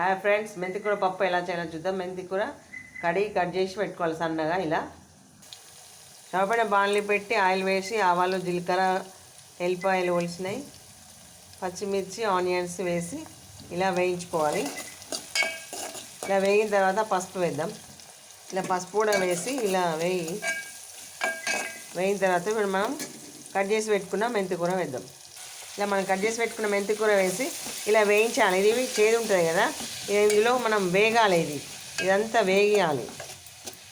Hi friends మెంతి కూర పప్పు ఎలా చేయాలో చూద్దాం. మెంతి కూర కడిగి కట్ చేసి పెట్టుకోవాలి సన్నగా ఇలా. చవపైన బాణలి పెట్టి ఆయిల్ వేసి ఆవాలు జీలకర్ర ఎల్లిపాయలు ఒలిసినాయి పచ్చిమిర్చి ఆనియన్స్ వేసి ఇలా వేయించుకోవాలి. ఇలా వేగిన తర్వాత పసుపు వేద్దాం. ఇలా పసుపు కూడా వేసి ఇలా వేయి. వేయిన తర్వాత ఇప్పుడు మనం కట్ చేసి పెట్టుకున్న మెంతి కూర వేద్దాం. ఇలా మనం కట్ చేసి పెట్టుకున్న మెంతి కూర వేసి ఇలా వేయించాలి. ఇది చేదు ఉంటుంది కదా. ఇది ఇందులో మనం వేగాలి ఇది. ఇదంతా వేగియాలి.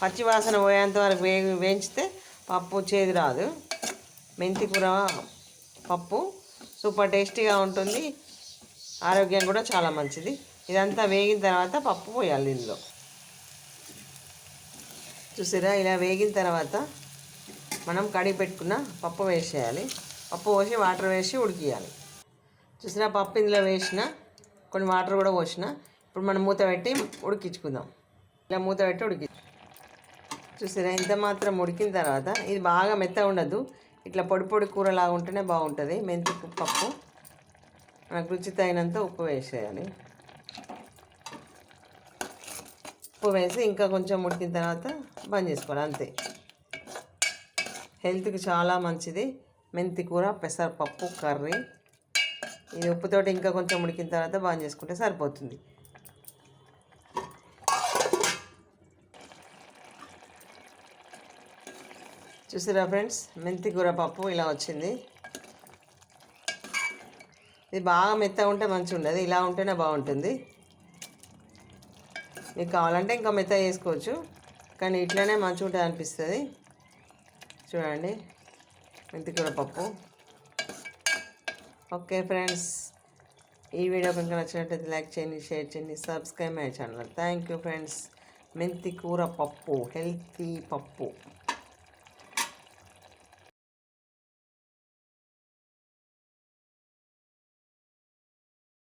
పచ్చి వాసన పోయేంత వరకు వేగి వేయించితే పప్పు చేదు రాదు. మెంతి కూర పప్పు సూపర్ టేస్టీగా ఉంటుంది. ఆరోగ్యం కూడా చాలా మంచిది. ఇదంతా వేగిన తర్వాత పప్పు పోయాలి ఇందులో. చూసారా? ఇలా వేగిన తర్వాత మనం కడిగి పెట్టుకున్న పప్పు వేసేయాలి. పప్పు పోసి వాటర్ వేసి ఉడికియాలి. చూసినా పప్పు ఇందులో వేసిన కొన్ని వాటర్ కూడా పోసిన. ఇప్పుడు మనం మూత పెట్టి ఉడికించుకుందాం. ఇలా మూత పెట్టి ఉడికి చూసారా ఇంత మాత్రం ఉడికిన తర్వాత ఇది బాగా మెత్తగా ఉండదు. ఇట్లా పొడి పొడి కూరలాగా ఉంటేనే బాగుంటుంది. మెంతి పప్పు. మనకు రుచి తగినంత ఉప్పు వేసేయాలి. ఉప్పు వేసి ఇంకా కొంచెం ఉడికిన తర్వాత బంద్ చేసుకోవాలి అంతే. హెల్త్కి చాలా మంచిది. మెంతి కూర పెసరపప్పు కర్రీ. ఇది ఉప్పుతోటి ఇంకా కొంచెం ఉడికిన తర్వాత బాగా చేసుకుంటే సరిపోతుంది. చూసారా ఫ్రెండ్స్? మెంతి కూర పప్పు ఇలా వచ్చింది. ఇది బాగా మెత్తగా ఉంటే మంచిగా ఉండదు ఇలా ఉంటేనే బాగుంటుంది. మీకు కావాలంటే ఇంకా మెత్త చేసుకోవచ్చు. కానీ ఇట్లనే మంచిగా ఉంటుంది అనిపిస్తుంది. చూడండి. మెంతికూర పప్పు. ఓకే ఫ్రెండ్స్ ఈ వీడియో కనుక నచ్చినట్లయితే లైక్ చేయండి షేర్ చేయండి subscribe my channel. Thank you friends. మెంతి కూర పప్పు హెల్తీ పప్పు.